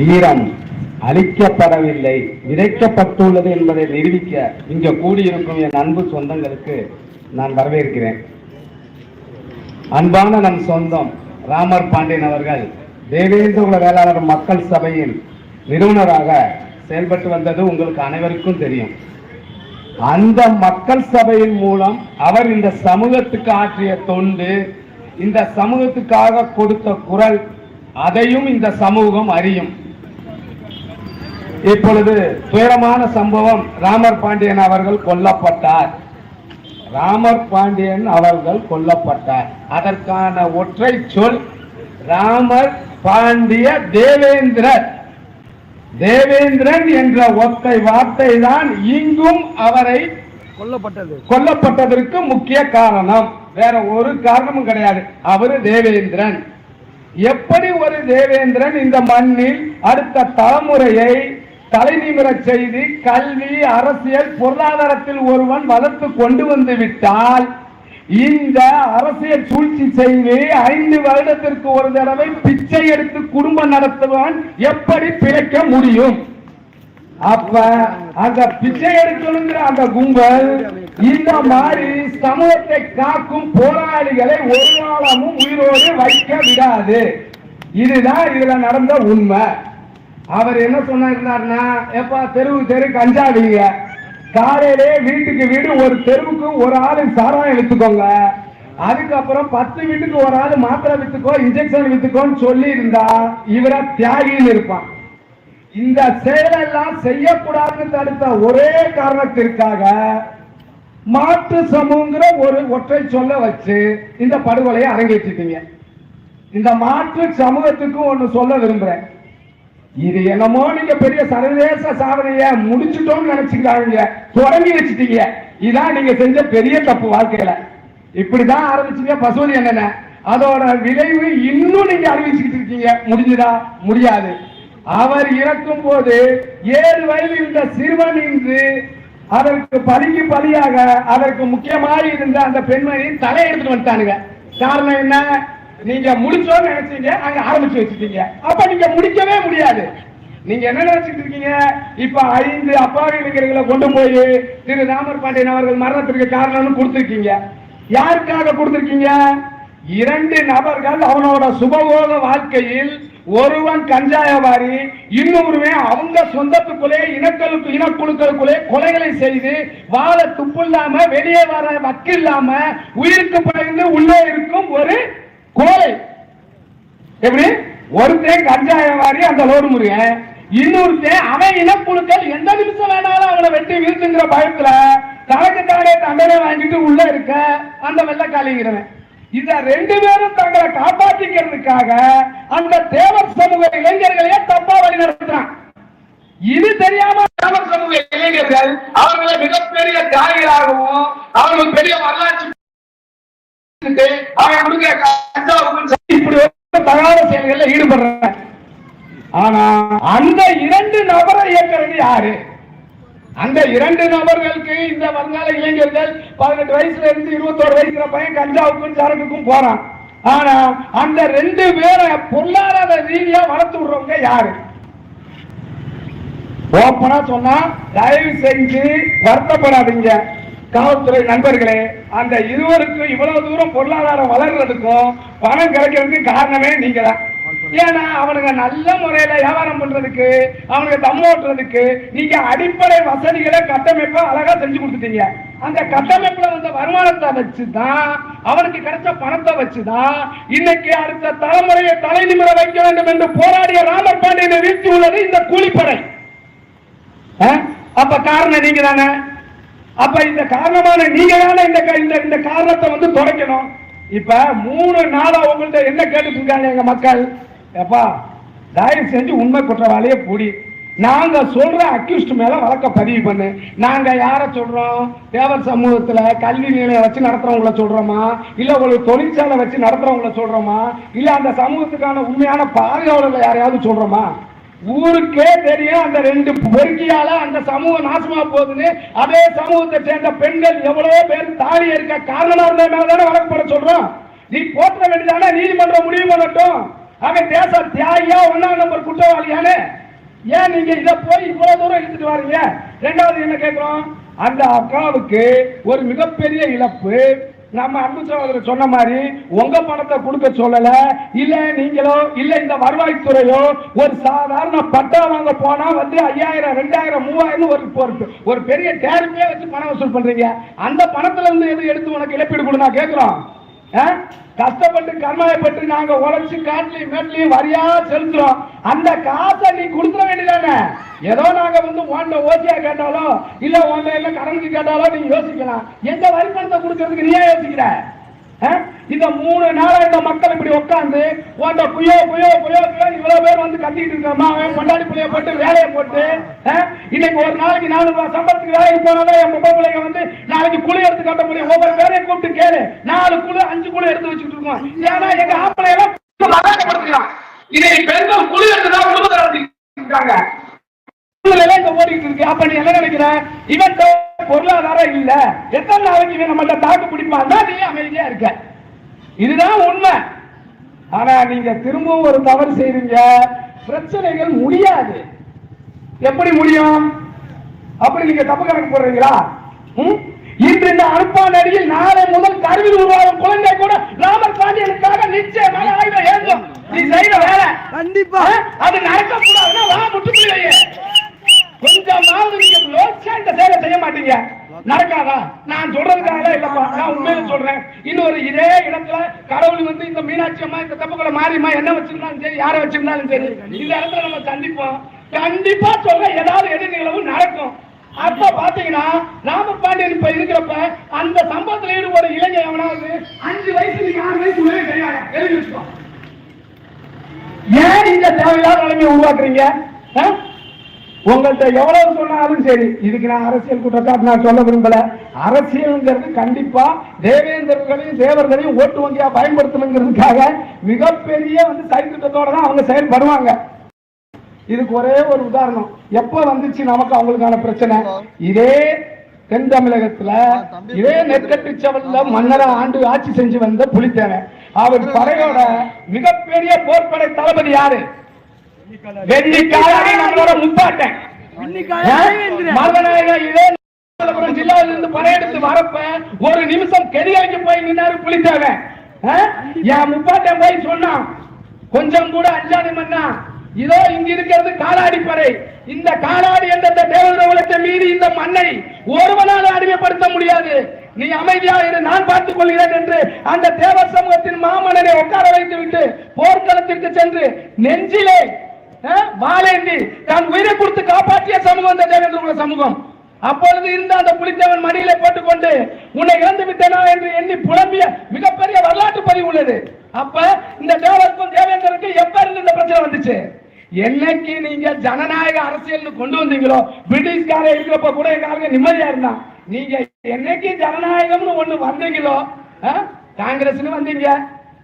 வீரம் அழிக்கப்படவில்லை. விதைக்கப்பட்டுள்ளது என்பதை நிரூபிக்க இங்க கூடியிருக்கும் என் அன்பு சொந்தங்களுக்கு நான் வரவேற்கிறேன். அன்பான நம் சொந்தம் ராமர் பாண்டியன் அவர்கள் தேவேந்திர குல வேளாளர் மக்கள் சபையின் நிறுவனராக செயல்பட்டு வந்தது உங்களுக்கு அனைவருக்கும் தெரியும். அந்த மக்கள் சபையின் மூலம் அவர் இந்த சமூகத்துக்கு ஆற்றிய தொண்டு இந்த சமூகத்துக்காக கொடுத்த குரல் அதையும் இந்த சமூகம் அறியும். இப்பொழுது துயரமான சம்பவம் ராமர் பாண்டியன் அவர்கள் கொல்லப்பட்டார். ராமர் பாண்டியன் அவர்கள் கொல்லப்பட்டார். அதற்கான ஒற்றை சொல் ராமர் பாண்டிய தேவேந்திரர். தேவேந்திரன் என்ற ஒற்றை வார்த்தை தான் இங்கும் அவரை கொல்லப்பட்டது. கொல்லப்பட்டதற்கு முக்கிய காரணம். வேற ஒரு காரணமும் கிடையாது. அவரு தேவேந்திரன். எப்படி ஒரு தேவேந்திரன் இந்த மண்ணில் அடுத்த தலைமுறையை தலைநிமிரச் செய்து கல்வி அரசியல் பொருளாதாரத்தில் ஒருவன் வளர்த்து கொண்டு வந்து விட்டால் இந்த அரசியல் சூழ்ச்சி செய்து ஐந்து வருடத்திற்கு ஒரு தடவை பிச்சை எடுத்து குடும்பம் நடத்துவன் எப்படி பிழைக்க முடியும்? அப்ப அந்த பிச்சை எடுக்கணுங்கிற அந்த கும்பல் இந்த மாதிரி சமூகத்தை காக்கும் போராளிகளை ஒரு நாளமும் உயிரோடு வைக்க விடாது. இதுதான் இதுல நடந்த உண்மை. அவர் என்ன சொன்னார்னா எப்பா தெருவு தெரு கஞ்சா அடிங்க காலையிலே வீட்டுக்கு வீடு ஒரு தெருவுக்கு ஒரு ஆளு சாராயம் வித்துக்கோங்க. அதுக்கப்புறம் பத்து வீட்டுக்கு ஒரு ஆளு மாத்திரை வித்துக்கோ இன்ஜெக்ஷன் வித்துக்கோன்னு சொல்லி இருந்தா இவரா தியாகின்னு இருப்பான். இந்த செயலெல்லாம் செய்யக்கூடாதுன்னு தடுத்த ஒரே காரணத்திற்காக மாற்று சமூகங்கிற ஒரு ஒற்றை சொல்ல வச்சு இந்த படுகொலையை அரங்கேற்றிட்டீங்க. இந்த மாற்று சமூகத்துக்கும் ஒன்று சொல்ல விரும்புறேன். இது என்னமோ நீங்க பெரிய சர்வதேச சாதனைய முடிச்சிட்டோம்னு நினைச்சுக்கிறாங்க தொடங்கி வச்சுட்டீங்க. இதான் நீங்க செஞ்ச பெரிய தப்பு வாழ்க்கையில. இப்படிதான் ஆரம்பிச்சீங்க பசுவதி என்னென்ன? அதோட விளைவு இன்னும் நீங்க அறிவிச்சுக்கிட்டு இருக்கீங்க. முடிஞ்சுதா? முடியாது. அவர் இறக்கும் போது ஏழு வயது இருந்த சிறுவன் இன்று அதற்கு பலிக்கு பலியாக அதற்கு முக்கியமாக இருந்த அந்த பெண்மணி தலை எடுத்துட்டு வந்துட்டானுங்க. காரணம் என்ன? நீங்க முடிச்சோன்னு நினைச்சீங்க அங்க ஆரம்பிச்சு வச்சுட்டீங்க. அப்ப நீங்க முடிக்கவே முடியாது. நீங்க என்ன நினைச்சிட்டு இருக்கீங்க? இப்ப ஐந்து அப்பாவி இளைஞர்களை கொண்டு போய் திரு ராமர் பாண்டியன் அவர்கள் மரணத்திற்கு காரணம்னு கொடுத்திருக்கீங்க. யாருக்காக கொடுத்திருக்கீங்க? இரண்டு நபர்கள் அவனோட சுபபோக வாழ்க்கையில் ஒருவன் கஞ்சாயவாரி இன்னொருவன் அவங்க சொந்தத்துக்குள்ளே இனக்களுக்கு இனக்குழுக்களுக்குள்ளே கொலைகளை செய்து வாழ துப்பு இல்லாம வெளியே வர வக்கு இல்லாம உயிருக்கு பயந்து உள்ளே இருக்கும் ஒரு கோலை எப்படி? ஒருத்தன் கஞ்சாயவாரி அந்த லோடு முருகன் இன்னொருத்தன் அவன் இனக்குழுக்கள் எந்த நிமிஷம் வேணாலும் அவனை வெட்டி வீழ்த்துங்கிற பயத்துல தனக்கு தானே தண்டனை வாங்கிட்டு உள்ள இருக்க அந்த வெள்ளக்காலிங்கிறவன் இத ரெண்டு பேரும் தங்களை காப்பாற்றிக்கிறதுக்காக அந்த தேவர் சமூக இளைஞர்களையே தப்பா வழி நடத்துறான். இது தெரியாம தேவர் சமூக இளைஞர்கள் அவர்களை மிகப்பெரிய தியாகிகளாகவும் அவர்கள் பெரிய வரலாற்று அவன் கொடுக்கிற கஞ்சாவுக்கும் சரி, இப்படி ஒரு தகாத செயல்கள்ல ஈடுபடுறாங்க ஆனா அந்த இரண்டு நபரை இயக்கிறது யாரு? அந்த இரண்டு நபர்களுக்கு இந்த வருங்கால இளைஞர்கள் பதினெட்டு வயசுல இருந்து இருபத்தோரு வயசுல பையன் கஞ்சாவுக்கும் சரக்குக்கும் போறான். ஆனா அந்த ரெண்டு பேரை பொருளாதார ரீதியா வளர்த்து விடுறவங்க யாரு? ஓப்பனா சொன்னா தயவு செஞ்சு வருத்தப்படாதீங்க. காவல்துறை நண்பர்களே அந்த இருவருக்கும் இவ்வளவு தூரம் பொருளாதாரம் வளர்றதுக்கும் பணம் கிடைக்கிறதுக்கு காரணமே நீங்க தான் ஏன்னா அவனுங்க நல்ல முறையில வியாபாரம் பண்றதுக்கு அவனுக்கு தம் ஓட்டுறதுக்கு நீங்க அடிப்படை வசதிகளை கட்டமைப்பை அழகா செஞ்சு கொடுத்துட்டீங்க. அந்த கட்டமைப்புல வந்த வருமானத்தை வச்சுதான் அவனுக்கு கிடைச்ச பணத்தை வச்சுதான் இன்னைக்கு அடுத்த தலைமுறையை தலை நிமிர வைக்க வேண்டும் என்று போராடிய ராமர் பாண்டியனை வீழ்த்தி உள்ளது இந்த கூலிப்படை. அப்ப காரணம் நீங்க தானே அப்ப இந்த காரணமான நீங்க தானே இந்த க- இந்த இந்த காரணத்தை வந்து துடைக்கணும். இப்ப மூணு நாளா உங்கள்ட்ட என்ன கேட்டுட்டு இருக்காங்க எங்க மக்கள்? எப்பா தயவு செஞ்சு உண்மை குற்றவாளியே புடி. நாங்க சொல்ற அக்யூஸ்ட் மேல வழக்க பதிவு பண்ணு. நாங்க யார சொல்றோம்? தேவர் சமூகத்துல கல்வி நிலையம் வச்சு நடத்துறவங்கள சொல்றோமா? இல்ல ஒரு தொழிற்சாலை வச்சு நடத்துறவங்கள சொல்றோமா? இல்ல அந்த சமூகத்துக்கான உண்மையான பார்வையாளர்களை யாரையாவது சொல்றோமா? ஊருக்கே தெரியும் அந்த ரெண்டு பொறுக்கியால அந்த சமூகம் நாசமா போகுதுன்னு. அதே சமூகத்தை சேர்ந்த பெண்கள் எவ்வளவோ பேர் தாலி இருக்க காரணமா இருந்த மேலதானே வழக்கு போட சொல்றோம். நீ போற்ற வேண்டியதானே நீதிமன்றம் முடிவு பண்ணட்டும். அவன் தேச தியாகியா ஒன்னாம் நம்பர் குற்றவாளியானே. ஏன் நீங்க இத போய் இவ்வளவு தூரம் இழுத்துட்டு வரீங்க? ரெண்டாவது என்ன கேட்கிறோம் அந்த அக்காவுக்கு ஒரு மிகப்பெரிய இழப்பு. நம்ம அன்பு சகோதரர் சொன்ன மாதிரி உங்க பணத்தை கொடுக்க சொல்லல இல்ல நீங்களோ இல்ல இந்த வருவாய்த்துறையோ ஒரு சாதாரண பட்டா வாங்க போனா வந்து ஐயாயிரம் ரெண்டாயிரம் மூவாயிரம் ஒரு ஒரு- ஒரு பெரிய டேரிஃபே வச்சு பணம் வசூல் பண்றீங்க. அந்த பணத்துல இருந்து எது எடுத்து உனக்கு இழப்பீடு கொடு நான் கேட்கிறோம் கஷ்டப்பட்டு கர்மாயப்பட்டு நாங்க உழைச்சு காட்டிலையும் மேட்லையும் வரியா செலுத்துறோம். அந்த காசை நீ கொடுத்துட வேண்டியதானே? ஏதோ நாங்க வந்து உன்ன ஓசியா கேட்டாலோ இல்ல உன்ன என்ன கடனுக்கு கேட்டாலோ நீங்க யோசிக்கலாம். எந்த வரி பணத்தை கொடுக்கறதுக்கு நீ யோசிக்கிற? இந்த மூணு நாளா இந்த மக்கள் இப்படி உட்காந்து உன்ட புயோ புயோ புயோ புயோ இவ்வளவு பேர் வந்து கத்திட்டு இருக்கமா அவன் கொண்டாடி பிள்ளைய போட்டு வேலையை போட்டு இன்னைக்கு ஒரு நாளைக்கு நாலு ரூபாய் சம்பளத்துக்கு வேலைக்கு போனாலும் என் பொம்பளை பிள்ளைங்க வந்து நாளைக்கு குழு எடுத்து கட்ட முடியும். ஒவ்வொரு பேரையும் கூப்பிட்டு கேளு. நாலு குழு அஞ்சு குழு எடுத்து வச்சுட்டு இருக்கோம். ஏன்னா எங்க ஆப்பிளை எல்லாம் இதை இன்னைக்கு பெண்கள் குழு எடுத்து தான் குடும்பத்தை இருக்காங்க. ஓடிட்டு இருக்கு. அப்ப நீ என்ன நினைக்கிற? இவன் பொருளாதாரம் இல்ல. எத்தனை நாளைக்கு இவன் நம்மள்ட்ட தாக்கு பிடிப்பான்? நீ அமைதியா இருக்க. இதுதான் உண்மை. ஆனா நீங்க திரும்பவும் ஒரு தவறு செய்றீங்க பிரச்சனைகள் முடியாது. எப்படி முடியும்? அப்படி நீங்க தப்பு கணக்கு போடுறீங்களா? இன்று இந்த அனுப்பான் அடியில் நாளை முதல் கருவில் உருவாகும் குழந்தை கூட ராமர் பாண்டியனுக்காக நிச்சயமாக ஆயுதம் ஏந்தும் நீ செய்யற வேலை. கண்டிப்பா? அது நடக்க கூடாதுன்னா வா முட்டுப்புள்ளி வைய கொஞ்சமாவது நீங்க யோசிச்சா இந்த சேவை செய்ய மாட்டீங்க. நடக்காதா? நான் சொல்றதுக்காக இல்லப்பா. நான் உண்மையில சொல்றேன். இன்னொரு இதே இடத்துல கடவுள் வந்து இந்த மீனாட்சி அம்மா இந்த தப்புக்குள்ள மாறிமா என்ன வச்சிருந்தாலும் சரி யாரை வச்சிருந்தாலும் சரி இந்த இடத்துல நம்ம சந்திப்போம். கண்டிப்பா சொல்றேன். ஏதாவது எது நடக்கும். அப்ப பாத்தீங்கன்னா ராமபாண்டியன் இப்ப இருக்கிறப்ப அந்த சம்பவத்துல ஈடுபட இளைஞர் எவனாவது அஞ்சு வயசு நீங்க ஆறு வயசு உள்ளே கிடையாது. எழுதி வச்சுக்கோ. ஏன் இந்த தேவையில்லாத நிலைமையை உருவாக்குறீங்க? உங்கள்கிட்ட எவ்வளவு சொன்னாலும் சரி. இதுக்கு நான் அரசியல் குற்றச்சாட்டு நான் சொல்ல விரும்பல. அரசியல்ங்கிறது கண்டிப்பா தேவேந்திரர்களையும் தேவர்களையும் ஓட்டு வங்கியா பயன்படுத்தணுங்கிறதுக்காக மிகப்பெரிய வந்து சரித்திட்டத்தோட தான் அவங்க செயல்படுவாங்க. இதுக்கு ஒரே ஒரு உதாரணம். எப்ப வந்துச்சு நமக்கு அவங்களுக்கான பிரச்சனை? இதே தென் தமிழகத்துல இதே நெற்கட்டு செவல்ல மன்னரை ஆண்டு ஆட்சி செஞ்சு வந்த புலித்தேவன். அவர் படையோட மிகப்பெரிய போர்படை தளபதி யாரு? வெள்ளிக்காலடி நம்மளோட முப்பாட்டன் மருதநாயகம் இதே நாகப்பட்டினம் ஜில்லாவில இருந்து படையெடுத்து வரப்ப ஒரு நிமிஷம் கெதியலைக்கு போய் நின்னாரு புலித்தேவன்? என் முப்பாட்டன் போய் சொன்னான். கொஞ்சம் கூட அஞ்சாதி மன்னா. இதோ இங்க இருக்கிறது காலாடி படை இந்த காலாடி என்ற தேவதவளத்தை மீறி இந்த மண்ணை ஒருவனால் அடிமைப்படுத்த முடியாது. நீ அமைதியா இரு நான் பார்த்துக் கொள்கிறேன் என்று அந்த தேவர் சமூகத்தின் மாமன்னனை உட்கார வைத்து விட்டு போர்க்களத்திற்கு சென்று நெஞ்சிலே அஹ், தன் உயிரை கொடுத்து காப்பாற்றிய சமூகம் இந்த தேவேந்திர சமூகம். அப்பொழுது இருந்த அந்த புலித்தேவன் மடியிலே போட்டுக்கொண்டு உன்னை இழந்து விட்டேனா? என்று எண்ணி புலம்பிய மிகப்பெரிய வரலாற்று பதிவு உள்ளது. அப்ப இந்த தேவருக்கும் தேவேந்திரனுக்கும் எப்ப இருந்து இந்த பிரச்சனை வந்துச்சு? என்னைக்கு நீங்க ஜனநாயக அரசியல் கொண்டு வந்தீங்களோ பிரிட்டிஷ்கார இருக்கிறப்ப கூட எங்க நிம்மதியா இருந்தான். நீங்க என்னைக்கு ஜனநாயகம்னு ஒண்ணு வந்தீங்களோ அஹ், காங்கிரஸ்னு வந்தீங்க.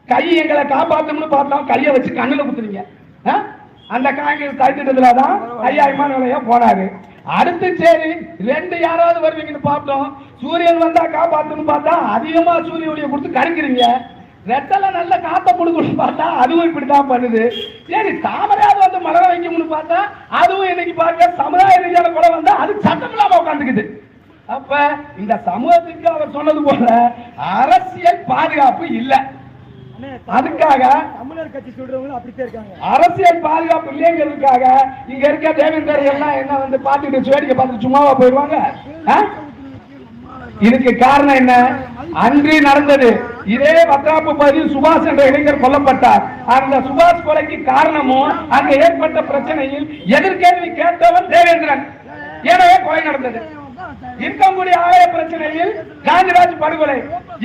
கை எங்களை காப்பாத்தணும்னு பார்த்தோம் கையை வச்சு கண்ணுல குத்துறீங்க அந்த காங்கிரஸ் தடுத்துட்டதுல தான் ஐயா விமானங்களையா போனாரு. அடுத்து சரி ரெண்டு யாராவது வருவீங்கன்னு பார்த்தோம். சூரியன் வந்தா காப்பாத்துன்னு பார்த்தா அதிகமா சூரிய ஒளியை கொடுத்து கரைக்கிறீங்க. ரெட்டல நல்ல காத்த கொடுக்கணும்னு பார்த்தா அதுவும் இப்படிதான் பண்ணுது. சரி தாமரையாவது வந்து மலர வைக்கும்னு பார்த்தா அதுவும் இன்னைக்கு பார்க்க சமுதாய ரீதியான கொலை வந்தா அது சட்டம் இல்லாம உட்காந்துக்குது. அப்ப இந்த சமூகத்துக்கு அவர் சொன்னது போல அரசியல் பாதுகாப்பு இல்லை. அதுக்காக தமிழர் கட்சி சொல்றவங்க அப்படித்தான் இருக்காங்க. அரசியல் பாதுகாப்பு இல்லைங்கிறதுக்காக இங்க இருக்க தேவேந்தர் எல்லாம் என்ன வந்து பார்த்துட்டு வேடிக்கை பார்த்துட்டு சும்மாவா போயிடுவாங்க? இதுக்கு காரணம் என்ன? அன்று நடந்தது. இதே வத்தாப்பு பகுதியில் சுபாஷ் என்ற இளைஞர் கொல்லப்பட்டார். அந்த சுபாஷ் கொலைக்கு காரணமும் அங்க ஏற்பட்ட பிரச்சனையில் எதிர்கேள்வி கேட்டவன் தேவேந்திரன். எனவே கொலை நடந்தது? இருக்கக்கூடிய ஆய பிரச்சனையில் காந்திராஜ் படுகொலை.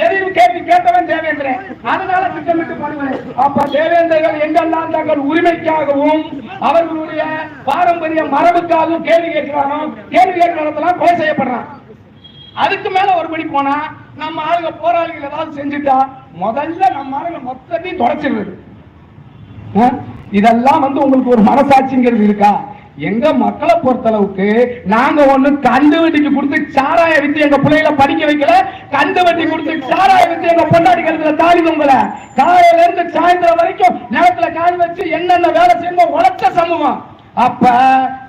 எதையும் கேள்வி கேட்டவன் தேவேந்திரன். அதனால திட்டமிட்டு படுகொலை. அப்ப தேவேந்திரர்கள் எங்கெல்லாம் தங்கள் உரிமைக்காகவும் அவர்களுடைய பாரம்பரிய மரபுக்காகவும் கேள்வி கேட்கிறானோ கேள்வி கேட்கிற இடத்துல கொலை செய்யப்படுறான். அதுக்கு மேல ஒரு படி போனா நம்ம ஆளுங்க போராளிகள் ஏதாவது செஞ்சுட்டா முதல்ல நம்ம ஆளுங்க மொத்தத்தையும் தொலைச்சிடுறது இதெல்லாம் வந்து உங்களுக்கு ஒரு மனசாட்சிங்கிறது இருக்கா? எங்க மக்களை பொறுத்தளவுக்கு நாங்க ஒண்ணு கந்து வட்டிக்கு கொடுத்து சாராய வித்து எங்க பிள்ளைகளை படிக்க வைக்கல கந்து வட்டி கொடுத்து சாராய வித்து எங்க பொண்டாடி கழுத்துல தாலி தொங்கல. காலையில இருந்து சாயந்தரம் வரைக்கும் நிலத்துல கால் வச்சு என்னென்ன வேலை செய்யணும் உழைச்ச சமூகம். அப்ப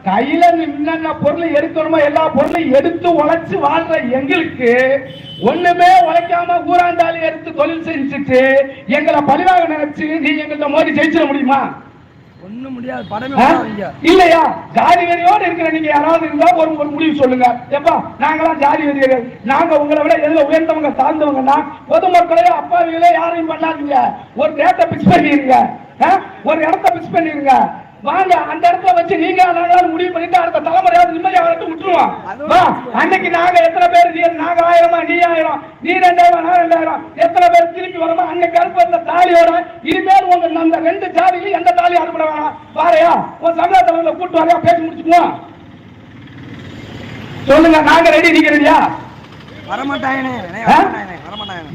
கையில என்னென்ன பொருள் எடுக்கணுமோ எல்லா பொருளையும் எடுத்து உழைச்சு வாழ்ற எங்களுக்கு ஒண்ணுமே உழைக்காம ஊராண்டாளி எடுத்து தொழில் செஞ்சுட்டு எங்களை பழிவாக நினைச்சு நீ எங்கள்கிட்ட மோதி ஜெயிச்சிட முடியுமா? ஒண்ணும் முடியாது. படமே. இல்லையா? ஜாதி வெறியோடு இருக்கிற நீங்க யாராவது இருந்தா ஒரு ஒரு முடிவு சொல்லுங்க. எப்பா நாங்களாம் ஜாதி வெறியர்கள். நாங்க உங்களை விட எதுல உயர்ந்தவங்க தாழ்ந்தவங்கன்னா பொதுமக்களையோ அப்பாவிகளோ யாரையும் பண்ணாதீங்க. ஒரு டேட்டை பிக்ஸ் பண்ணிருங்க? ஒரு இடத்த பிக்ஸ் பண்ணிருங்க. வாங்க அந்த இடத்துல வச்சு நீங்க முடிவு பண்ணிட்டு அடுத்த தலைமுறையாவது நிம்மதியா வரட்டு விட்டுருவோம். வா அன்னைக்கு நாங்க எத்தனை பேர் நீ நாங்க ஆயிரமா நீ ஆயிரம் நீ ரெண்டாயிரம் நான் ரெண்டாயிரம் எத்தனை பேர் திருப்பி வரோமோ அன்னைக்கு அனுப்புற தாலியோட இனிமேல் உங்க அந்த ரெண்டு ஜாதியிலும் எந்த தாலி அனுப்பிட வேணாம். வாரையா உன் சமய தலைவர்ல கூட்டு வரையா பேசி முடிச்சுக்குவோம். சொல்லுங்க நாங்க ரெடி நீங்க ரெடியா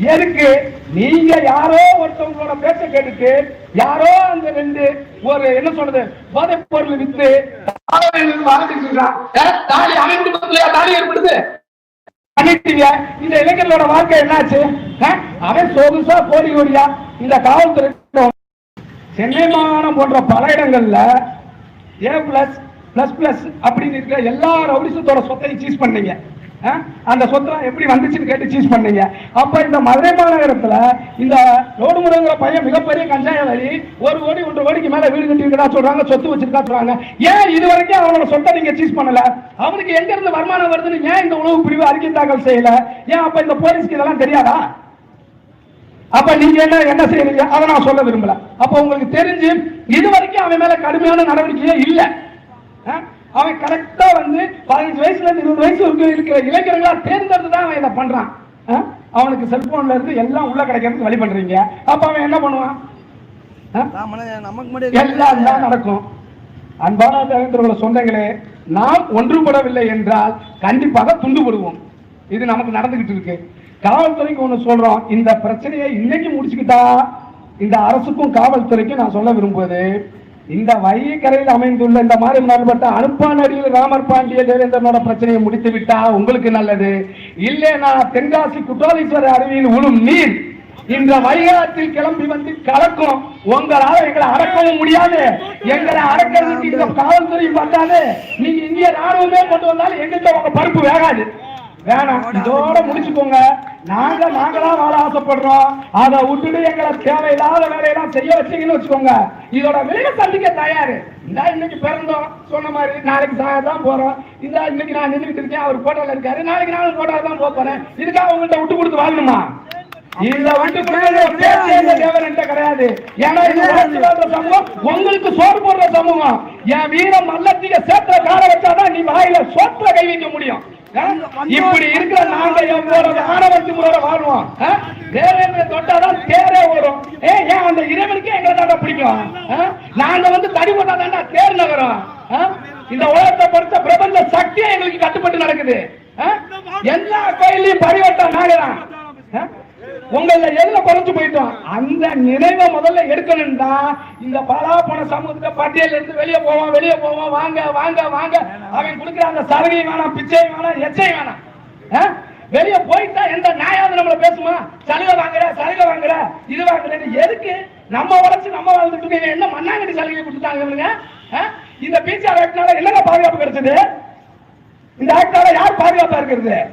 எதுக்கு? நீங்க யாரோ ஒருத்தவங்களோட பேச்ச கேட்டுட்டு யாரோ அந்த ரெண்டு ஒரு என்ன சொல்றது போதைப் பொருள் வித்து தாலி குடும்பத்திலயா தாலி ஏற்படுது. பண்ணிட்டீங்க இந்த இளைஞர்களோட வாழ்க்கை என்னாச்சு? அவன் சொகுசா கோடி கோடியா இந்த காவல்துறை சென்னை மாகாணம் போன்ற பல இடங்கள்ல ஏ பிளஸ் பிளஸ் பிளஸ் அப்படின்னு இருக்கிற எல்லா ரவுடிசத்தோட சொத்தையும் சீஸ் பண்ணீங்க? அந்த சொத்தெல்லாம் எப்படி வந்துச்சுன்னு கேட்டு சீஸ் பண்ணீங்க. அப்ப இந்த மதுரை மாநகரத்துல இந்த ரோடு முருங்கிற பையன் மிகப்பெரிய கஞ்சாய வழி ஒரு கோடி ஒன்றரை கோடிக்கு மேல வீடு கட்டி இருக்கா சொல்றாங்க சொத்து வச்சிருக்கா சொல்றாங்க. ஏன் இது வரைக்கும் அவனோட சொத்தை நீங்க சீஸ் பண்ணல? அவனுக்கு எங்க இருந்து வருமானம் வருதுன்னு ஏன் இந்த உணவு பிரிவு அறிக்கை தாக்கல் செய்யல? ஏன் அப்ப இந்த போலீஸ்க்கு இதெல்லாம் தெரியாதா? அப்ப நீங்க என்ன என்ன செய்யறீங்க அதை நான் சொல்ல விரும்பல. அப்ப உங்களுக்கு தெரிஞ்சு இது வரைக்கும் அவன் மேல கடுமையான நடவடிக்கையே இல்லை. ஆ? அவன் கரெக்டா வந்து பதினஞ்சு வயசுல இருந்து இருபது வயசு வரைக்கும் இருக்கிற இளைஞர்களா தேர்ந்தெடுத்து தான் அவன் இதை பண்றான்? அவனுக்கு செல்போன்ல இருந்து எல்லாம் உள்ள கிடைக்கிறதுக்கு வழி பண்றீங்க. அப்ப அவன் என்ன பண்ணுவான்? எல்லாம் நடக்கும். அன்பான தேவேந்திரகுல சொந்தங்களே நாம் ஒன்றுபடவில்லை என்றால் கண்டிப்பாக துண்டுபடுவோம் இது நமக்கு நடந்துகிட்டு இருக்கு. காவல்துறைக்கு ஒண்ணு சொல்றோம். இந்த பிரச்சனையை இன்னைக்கு முடிச்சுக்கிட்டா இந்த அரசுக்கும் காவல்துறைக்கும் நான் சொல்ல விரும்புவது இந்த வைகரையில் அமைந்துள்ள இந்த மாதிரி நாள்பட்ட அனுப்பானடியில் ராமர் பாண்டிய தேவேந்திரனோட பிரச்சனையை முடித்து விட்டா உங்களுக்கு நல்லது. இல்லைனா தென்காசி குற்றாலீஸ்வரர் அருவியில் உழும் நீர் இந்த வைகாத்தில் கிளம்பி வந்து கலக்கும். உங்களால எங்களை அடக்கவும் முடியாது. எங்களை அடக்கிறதுக்கு இந்த காவல்துறை பார்த்தாலே நீங்க இந்திய ராணுவமே கொண்டு வந்தாலும் எங்கிட்ட உங்க பருப்பு வேகாது. வேணாம். இதோட முடிச்சுக்கோங்க. நாங்க நாங்களா வாழ ஆசைப்படுறோம். அதை விட்டுட்டு எங்களை தேவையில்லாத வேலையெல்லாம் செய்ய வச்சீங்கன்னு வச்சுக்கோங்க. இதோட விளைவை சந்திக்க தயாரு. இந்த இன்னைக்கு பிறந்தோம். சொன்ன மாதிரி நாளைக்கு சாயந்தரம் தான் போறோம். இந்த இன்னைக்கு நான் நின்றுட்டு இருக்கேன். அவர் போட்டோல இருக்காரு. நாளைக்கு நானும் போட்டோல தான் போக போறேன். இதுக்காக உங்கள்கிட்ட விட்டு கொடுத்து வாழணுமா? இந்த விட்டு கொடுத்து கிடையாது. ஏன்னா இது சமூகம் உங்களுக்கு சோறு போடுற சமூகம். என் வீரம் மல்லத்திய சேத்துல கால வச்சாதான் நீ வாயில சோத்துல கை வைக்க முடியும். இப்படி இருக்கிற நாங்க எவ்வளவு ஆணவத்தினோட வாழ்வோம்? தேவேந்திர தொட்டாதான் தேரே வரும் ஏ ஏன் அந்த இறைவனுக்கு எங்களை தாண்டா பிடிக்கும்? நாங்க வந்து தடி போட்டா தாண்டா தேர் நகரம்? இந்த உலகத்தை பொறுத்த பிரபஞ்ச சக்தியே எங்களுக்கு கட்டுப்பட்டு நடக்குது? எல்லா கோயிலையும் பரிவட்டம் நாங்க தான் ஆ? உங்கள எதுல குறைஞ்சு போயிட்டோம்? அந்த நினைவை முதல்ல எடுக்கணும்டா. இந்த பலாப்பண சமூகத்துல பட்டியல இருந்து வெளியே போவோம் வெளியே போவோம். வாங்க வாங்க வாங்க. அவன் கொடுக்குற அந்த சலுகை வேணாம் பிச்சை வேணாம் எச்சை வேணாம். ஆ? வெளியே போயிட்டா எந்த நியாயாவது நம்மள பேசுமா? சலுகை வாங்குற சலுகை வாங்குற இது வாங்குறேன்னு. எதுக்கு? நம்ம உழைச்சு நம்ம வாழ்ந்துட்டு இருக்கோம். என்ன மண்ணாங்கடி சலுகை கொடுத்துட்டாங்க இவனுங்க? இந்த பிசிஆர் ஆக்ட்னால என்னங்க பாதுகாப்பு கிடைச்சது? இந்த ஆக்டால யார் பாதுகாப்பா இருக்கிறது?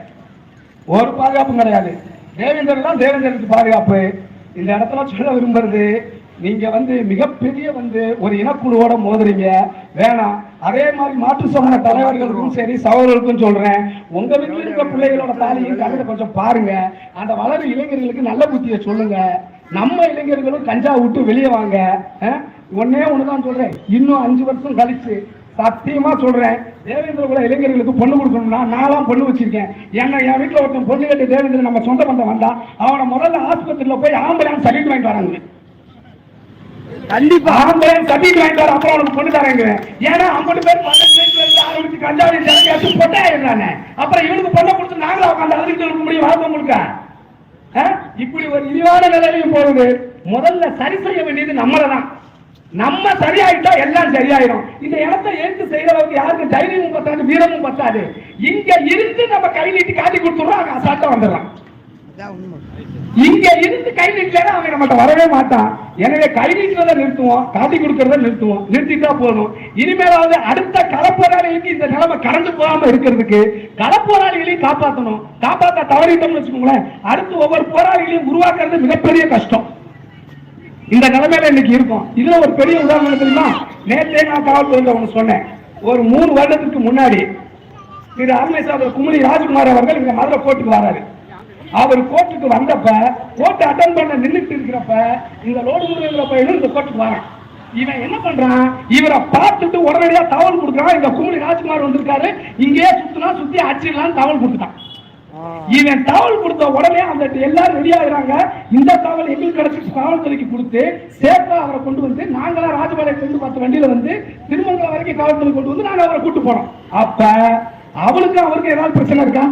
ஒரு பாதுகாப்பும் கிடையாது. தேவேந்தர் தான் தேவேந்திரனுக்கு பாதுகாப்பு. இந்த இடத்துல சொல்ல விரும்புறது நீங்க வந்து மிகப்பெரிய வந்து ஒரு இனக்குழுவோட மோதுறீங்க. வேணாம். அதே மாதிரி மாற்று சமூக தலைவர்களுக்கும் சரி சகோதரர்களுக்கும் சொல்றேன். உங்க வீட்டில் இருக்க பிள்ளைகளோட தாலியும் கண்ணில் கொஞ்சம் பாருங்க. அந்த வளரும் இளைஞர்களுக்கு நல்ல புத்தியை சொல்லுங்க. நம்ம இளைஞர்களும் கஞ்சா விட்டு வெளியே வாங்க. ஒன்னே ஒண்ணுதான் சொல்றேன். இன்னும் அஞ்சு வருஷம் கழிச்சு சத்தியமா சொல்றேன். தேவேந்திர கூட இளைஞர்களுக்கு பொண்ணு கொடுக்கணும்னா நான்லாம் பொண்ணு வச்சிருக்கேன். ஏன்னா என் வீட்டுல ஒருத்தன் பொண்ணு கட்டி தேவேந்திர நம்ம சொந்த பந்தம் வந்தா அவனை முதல்ல ஆஸ்பத்திரியில போய் ஆம்புலன்ஸ் சர்டிஃபிகேட் வாங்கிட்டு வராங்க கண்டிப்பா. ஆம்புலன்ஸ் சர்டிஃபிகேட் வாங்கிட்டு வர அப்புறம் அவனுக்கு பொண்ணு தராங்க ஏன்னா ஐம்பது பேர் பதினஞ்சு வயசுல ஆரம்பிச்சு கஞ்சாவடி ஜனகாசு பொட்டாயிடுறானே அப்புறம் இவனுக்கு பொண்ணை கொடுத்து நாங்களும் உட்காந்து அழுதுட்டு இருக்க முடியும் வாழ்க்கை ஆ? இப்படி ஒரு இழிவான நிலையிலையும் போகுது. முதல்ல சரி செய்ய வேண்டியது நம்மளை தான் நம்ம சரியாயிட்டா எல்லாம் சரியாயிடும் இந்த இடத்தை எடுத்து செய்யற அளவுக்கு யாருக்கு தைரியமும் பத்தாது வீரமும் பத்தாது. இங்க இருந்து நம்ம கை நீட்டி காட்டி கொடுத்துறோம் அங்க அசால்ட்டா வந்துடுறான். இங்க இருந்து கை நீட்டல அவன் நம்மகிட்ட வரவே மாட்டான். எனவே கை நீட்டுறதை நிறுத்துவோம் காட்டி கொடுக்கறத நிறுத்துவோம். நிறுத்திட்டா போதும். இனிமேலாவது அடுத்த களப்போராளிகளுக்கு இந்த நிலைமை கடந்து போகாம இருக்கிறதுக்கு களப்போராளிகளையும் காப்பாற்றணும் காப்பாற்ற தவறிட்டோம்னு வச்சுக்கோங்களேன். அடுத்து ஒவ்வொரு போராளிகளையும் உருவாக்குறது மிகப்பெரிய கஷ்டம். இந்த நிலைமையில இன்னைக்கு இருக்கும். இதுல ஒரு பெரிய உதாரணம் தெரியுமா? நேற்றே நான் காவல்துறையில ஒண்ணு சொன்னேன். ஒரு மூணு வருடத்துக்கு முன்னாடி திரு அருமை சாதர் குமரி ராஜ்குமார் அவர்கள் இங்க மதுரை கோர்ட்டுக்கு வராரு. அவர் கோர்ட்டுக்கு வந்தப்ப கோர்ட்டு அட்டன் பண்ண நின்னுட்டு இருக்கிறப்ப இந்த லோடு முருகங்கிற பையனும் இந்த கோர்ட்டுக்கு வரான் இவன் என்ன பண்றான்? இவரை பார்த்துட்டு உடனடியா தகவல் கொடுக்குறான். இந்த குமரி ராஜ்குமார் வந்திருக்காரு. இங்கேயே சுத்தினா சுத்தி அடிச்சிடலாம்னு தகவல் கொடுத்துட்டான். இவன் தகவல் கொடுத்த உடனே அந்த எல்லாரும் ரெடி ஆகுறாங்க. இந்த தகவல் எங்களுக்கு கிடைச்சி காவல்துறைக்கு கொடுத்து சேஃபா அவரை கொண்டு வந்து நாங்களா ராஜபாளையம் கொண்டு பத்து வண்டியில வந்து திருமங்கலம் வரைக்கும் காவல்துறை கொண்டு வந்து நாங்க அவரை கூட்டு போனோம். அப்ப அவளுக்கு அவருக்கு ஏதாவது பிரச்சனை இருக்கா?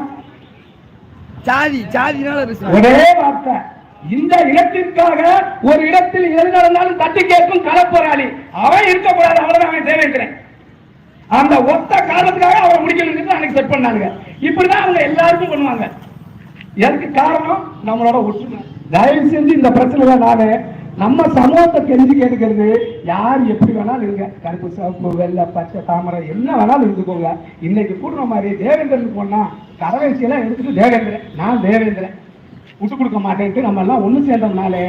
சாதி சாதினால ஒரே வார்த்தை. இந்த இடத்திற்காக ஒரு இடத்தில் எது நடந்தாலும் தட்டி கேட்கும் களப்போராளி. அவன் இருக்கக்கூடாது அவ்வளவுதான் அவன் தேவைக்கிறேன் அந்த ஒத்த காரணத்துக்காக அவரை முடிக்கணும்னு அன்னைக்கு செட் பண்ணாங்க. இப்படிதான் அவங்க எல்லாருக்கும் பண்ணுவாங்க. எதுக்கு காரணம்? நம்மளோட ஒற்றுமை. தயவு செஞ்சு இந்த பிரச்சனை நானு நம்ம சமூகத்தை தெரிஞ்சு கேட்டுக்கிறது. யார் எப்படி வேணாலும் இருங்க. கருப்பு சிவப்பு வெள்ளை பச்சை தாமரை என்ன வேணாலும் இருந்துக்கோங்க. இன்னைக்கு கூடுற மாதிரி தேவேந்திரன் போனா கரவேசியெல்லாம் எடுத்துட்டு தேவேந்திரன். நான் தேவேந்திரன். விட்டு கொடுக்க மாட்டேன்ட்டு நம்ம எல்லாம் ஒன்று சேர்ந்தோம்னாலே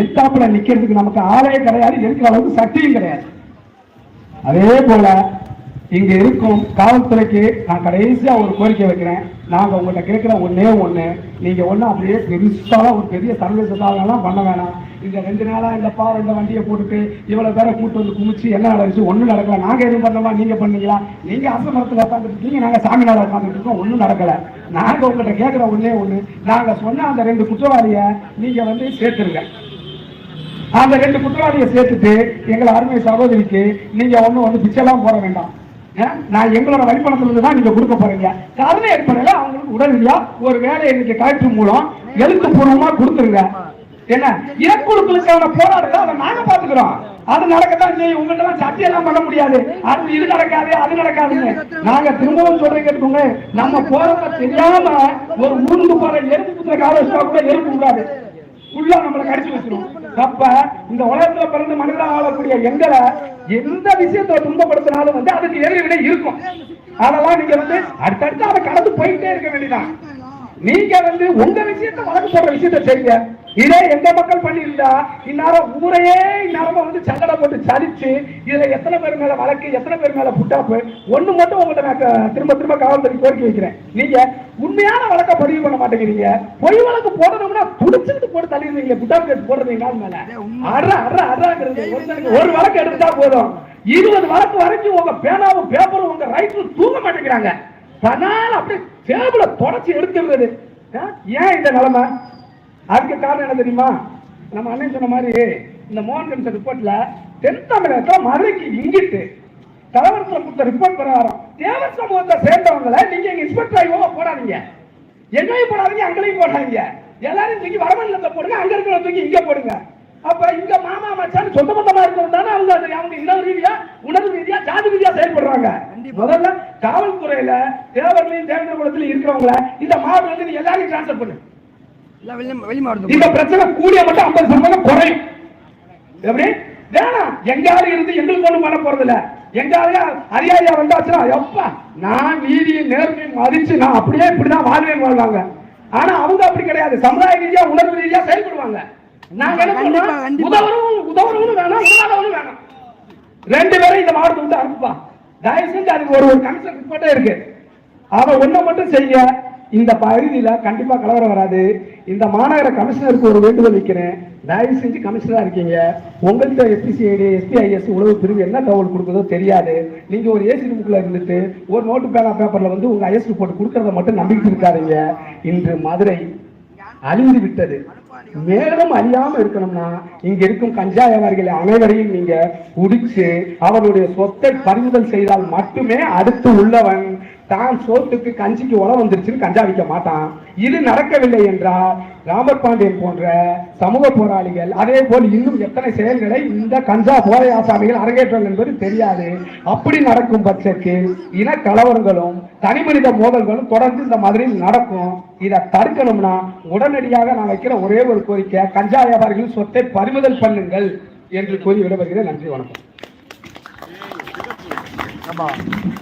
எத்தாப்புல நிக்கிறதுக்கு நமக்கு ஆளே கிடையாது இருக்கிற அளவுக்கு சக்தியும் கிடையாது. அதே போல இங்க இருக்கும் காவல்துறைக்கு நான் கடைசியா ஒரு கோரிக்கை வைக்கிறேன். நாங்க உங்கள்கிட்ட கேட்கிற ஒன்னே ஒண்ணு நீங்க ஒண்ணு அப்படியே பெருசா ஒரு பெரிய சர்வீஸ் பண்ண வேணாம். இந்த ரெண்டு நாளா இந்த பா இந்த வண்டியை போட்டுட்டு இவ்வளவு பேரை கூட்டு வந்து குமிச்சு என்ன நடந்துச்சு ஒண்ணும் நடக்கல. நாங்க எதுவும் பண்ணலாம்? நீங்க பண்ணீங்களா? நீங்க அசமரத்துல உட்காந்துட்டு இருக்கீங்க. நாங்க சாமி நாள உட்காந்துட்டு இருக்கோம். ஒண்ணும் நடக்கல. நாங்க உங்கள்கிட்ட கேட்கிற ஒன்னே ஒண்ணு. நாங்க சொன்ன அந்த ரெண்டு குற்றவாளிய நீங்க வந்து சேர்த்துருங்க. அந்த ரெண்டு குற்றவாளியை சேர்த்துட்டு எங்களை அருமை சகோதரிக்கு நீங்க ஒண்ணும் வந்து பிச்சைலாம் போட வேண்டாம். நான் எங்களோட வழிபணத்துல தான் நீங்க கொடுக்க போறீங்க. கருணை அடிப்படையில அவங்களுக்கு உடனடியா ஒரு வேலையை இன்னைக்கு கலெக்டர் மூலம் எழுத்துப்பூர்வமா கொடுத்துருங்க. என்ன? இறக்குழுக்களுக்கான போராட்டத்தை அதை நாங்க பாத்துக்கிறோம் அது நடக்கத்தான் செய்யும். உங்கள்ட்ட எல்லாம் சர்ச்சை எல்லாம் பண்ண முடியாது. அது இது நடக்காது அது நடக்காதுன்னு. நாங்க திரும்பவும் சொல்றேன் கேட்டுக்கோங்க. நம்ம போறத தெரியாம ஒரு ஊருக்கு போற எறும்பு குத்துற கால கூட எறும்பு கூடாது ஃபுல்லா நம்மளை கடிச்சு வச்சிருவோம். அப்ப இந்த உலகத்துல பிறந்து மனிதனா ஆளக்கூடிய எங்களை எந்த விஷயத்தை துன்பப்படுத்தினாலும் வந்து அதுக்கு எதிர்வினை இருக்கும். அதெல்லாம் நீங்க வந்து அடுத்தடுத்து அதை கடந்து போயிட்டே இருக்க வேண்டியதான் நீங்க வந்து உங்க விஷயத்தை வழக்கு போடுற விஷயத்தை செய்யுங்க. இதே எங்க மக்கள் பண்ணியிருந்தா இந்நேரம் ஊரையே இந்நேரம் வந்து சங்கடம் போட்டு சலிச்சு இதுல எத்தனை பேர் மேல வழக்கு எத்தனை பேர் மேல புட்டாப்பு ஒண்ணு மட்டும் உங்கள்ட்ட நான் திரும்ப திரும்ப காவல்துறை கோரிக்கை வைக்கிறேன். நீங்க உண்மையான வழக்க பதிவு பண்ண மாட்டேங்கிறீங்க. பொய் வழக்கு போடணும்னா துடிச்சுட்டு போட்டு தள்ளிடுறீங்க. புட்டாப்பு கேட்டு போடுறீங்க மேல. அட்ரா அட்ராங்கிறது ஒருத்தனுக்கு ஒரு வழக்கு எடுத்துட்டா போதும். இருபது வழக்கு வரைக்கும் உங்க பேனாவும் பேப்பரும் உங்க ரைட்டும் தூங்க மாட்டேங்கிறாங்க. தனால் அப்படியே டேபிள தொடச்சி எடுத்துடுறது ஆ? ஏன் இந்த நிலைமை? அதுக்கு காரணம் என்ன தெரியுமா? நம்ம அண்ணன் சொன்ன மாதிரி இந்த மோகன் கமிஷன் ரிப்போர்ட்ல தென் தமிழகத்துல மதுரைக்கு இங்கிட்டு தலைவரத்தில் கொடுத்த ரிப்போர்ட் பிரகாரம் தேவர் சமூகத்தை சேர்ந்தவங்களை நீங்க இங்க இன்ஸ்பெக்டர் ஆகியோவா போடாதீங்க. எங்கேயும் போடாதீங்க அங்கேயும் போடாதீங்க. எல்லாரும் தூக்கி வடமண்டலத்தை போடுங்க அங்க இருக்கிற தூக்கி இங்க போடுங்க. அப்ப இங்க மாமா மச்சான் சொந்த பந்தமா இருக்கிறது தானே அவங்க அவங்க இன ரீதியா உணர்வு ரீதியா ஜாதி ரீதியா செயல்படுறாங்க. முதல்ல காவல்துறையில தேவர்களையும் தேவேந்திர குலத்திலையும் இருக்கிறவங்கள இந்த மாவட்டத்துல இருந்து எல்லாரையும் டிரான்ஸ்பர் பண்ணு. இந்த பிரச்சனை கூடிய மட்டும் ஐம்பது சதவீதம் குறையும். எப்படி? வேணாம் எங்காவது இருந்து எங்களுக்கு ஒண்ணும் பண்ண போறது இல்ல எங்காவது அரியாரியா வந்தாச்சுன்னா எப்பா நான் நீதியை நேர்மையை மதிச்சு நான் அப்படியே இப்படிதான் வாழ்வேன் வாழ்வாங்க. ஆனா அவங்க அப்படி கிடையாது. சமுதாய ரீதியா உணர்வு ரீதியா செயல்படுவாங்க. நாங்க. உதவணும் உதவணும் வேணாம் உதவாதவனும் வேணாம். ரெண்டு பேரும் இந்த மாவட்டத்தை விட்டு அனுப்புப்பா. தயவு செஞ்சு அதுக்கு ஒரு ஒரு கமிஷன் ரிப்போர்ட்டே இருக்கு. அவ ஒண்ண மட்டும் செய்ய இந்த பகுதியில கண்டிப்பா கலவரம் வராது. இந்த மாநகர கமிஷனருக்கு ஒரு வேண்டுகோள் வைக்கிறேன். தயவு செஞ்சு கமிஷனரா இருக்கீங்க. உங்கள்கிட்ட எஸ்பிசிஐடி எஸ்பிஐஎஸ் உளவு பிரிவு என்ன தகவல் கொடுக்குதோ தெரியாது. நீங்க ஒரு ஏசி ரூமுக்குள்ள இருந்துட்டு ஒரு நோட்டு பேனா பேப்பர்ல வந்து உங்க ஐஎஸ் ரிப்போர்ட் கொடுக்கறத மட்டும் நம்பிக்கிட்டு இருக்காதீங்க. இன்று மதுரை அழிந்து விட்டது மேலும் அழியாம இருக்கணும்னா இங்க இருக்கும் கஞ்சா வியாபாரிகள் அனைவரையும் நீங்க குடிச்சு அவருடைய சொத்தை பறிமுதல் செய்தால் மட்டுமே அடுத்து உள்ளவன். தான் சோத்துக்கு கஞ்சிக்கு உரம் வந்துருச்சுன்னு கஞ்சா விற்க மாட்டான். இது நடக்கவில்லை என்றால் ராமர் பாண்டியன் போன்ற சமூக போராளிகள் அதே போல் இன்னும் எத்தனை செயல்களை இந்த கஞ்சா போதை ஆசாமிகள் அரங்கேற்றம் என்பது தெரியாது. அப்படி நடக்கும் பட்சத்தில் இன கலவரங்களும் தனி மனித மோதல்களும் தொடர்ந்து இந்த மதுரையில் நடக்கும். இதை தடுக்கணும்னா உடனடியாக நான் வைக்கிற ஒரே ஒரு கோரிக்கை கஞ்சா வியாபாரிகள் சொத்தை பறிமுதல் பண்ணுங்கள் என்று கூறி விடப்படுகிறேன் நன்றி வணக்கம். ஆமாம்